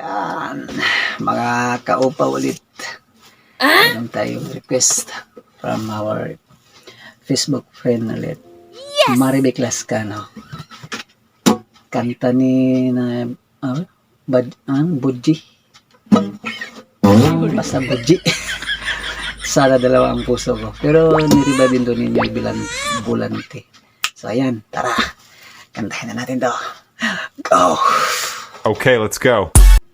Yan. Mga kaupa ulit. Ah? Meron tayong request from our Facebook friend ulit. Yes! Maribek Lascano. Kanta ni na uh, bad, ah, uh, Budji. Basta Budji. Sana dalawa ang puso ko. Pero niriba din doon yung bilan bulante. So ayan, tara. Kantahin na natin to. Go! Okay, let's go.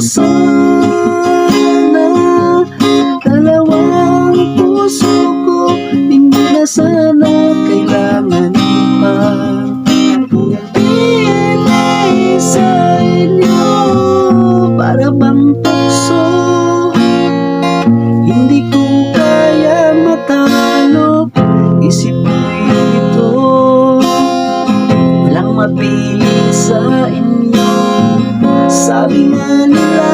So. Manila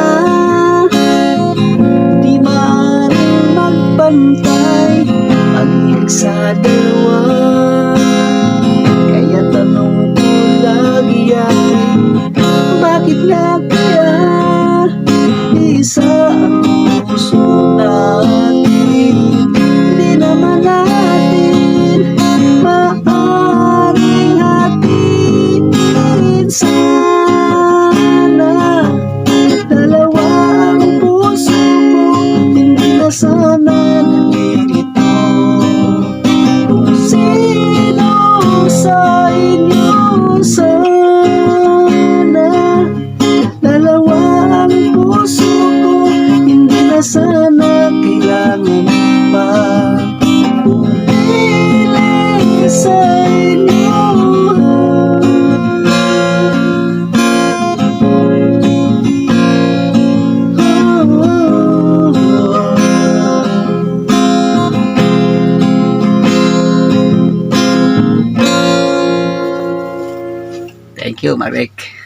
Thank you, Marek.